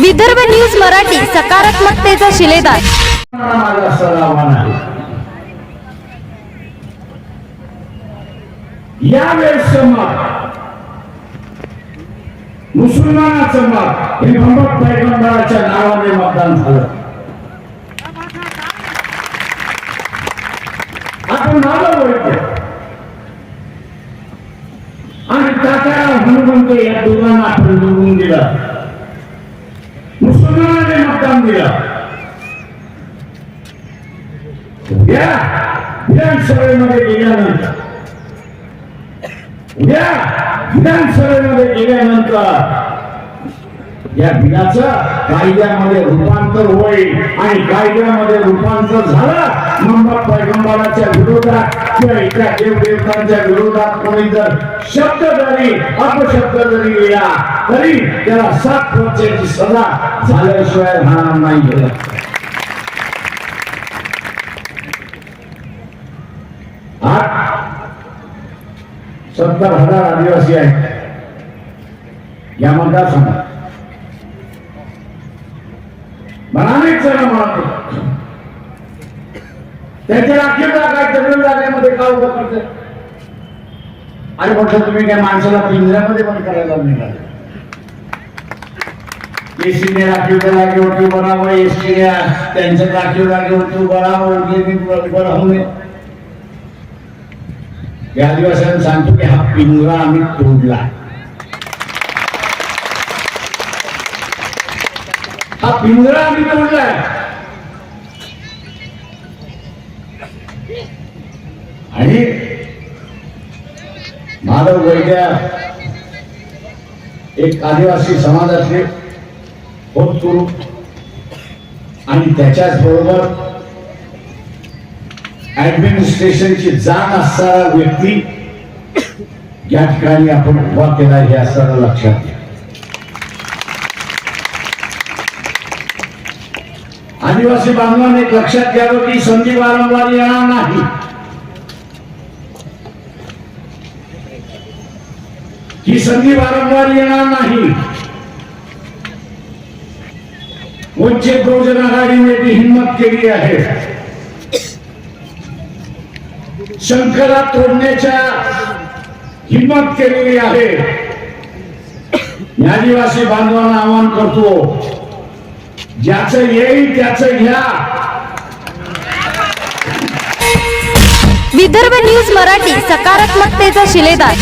Vidarbha news Marathi सकारात्मकतेचा शिलेदार यावेळेस मत मुसलमानाचं मत. हे मोहम्मद पैगंबराच्या नावाने मतदान झालं. आपण नावं ओळखतो आणि तात्या हनुमंत या दोघांना आपण निवडून दिलं दिलं. उद्या विधानसभेमध्ये गेल्यानंतर उद्या विधानसभेमध्ये गेल्यानंतर या बिलाचं कायद्यामध्ये रूपांतर होईल आणि कायद्यामध्ये रूपांतर झालं मोहम्मद पैगंबराच्या विरोधात किंवा इथल्या देवदेवतांच्या विरोधात कोणी जर शब्द जरी अपशब्द जरी लिहिला तरी त्याला सात वर्षाची सजा झाल्याशिवाय राहणार नाही गेलं सत्तर हजार आदिवासी आहेत. या मतदारसंघात मला अनेक जण म्हणत होते, त्याच्या राखीवला काय आहे, जमीन जागेमध्ये का उभं करते आणि म्हटलं तुम्ही काय माणसाला पिंजऱ्यामध्ये पण करायला निघाले. एसीने राखीव जागेवरती बनावं राहावं एसटीने त्यांच्या राखीव जागेवरती बनावं राहावं होऊ नये. या आदिवासींना सांगतो की हा पिंजरा आम्ही तोडला. हा पिंजरा आम्ही तोडलाय. आणि माधव वैद्या एक आदिवासी समाजातले होतकरू आणि त्याच्याच बरोबर ऍडमिनिस्ट्रेशनची जाण असणारा व्यक्ती या ठिकाणी आपण उभा केला हे असताना लक्षात घ्या. आदिवासी बांधवांनी लक्षात घ्यावं की संधी वारंवार येणार नाही. ही संधी वारंवार येणार नाही. वंचित बहुजन आघाडीने ती हिंमत केली आहे. शंकरा तोडण्याच्या हिंमत केलेली आहे. मी आदिवासी बांधवांना आवाहन करतो ज्याचं येईल त्याचं घ्या. विदर्भ न्यूज मराठी सकारात्मकतेचा शिलेदार.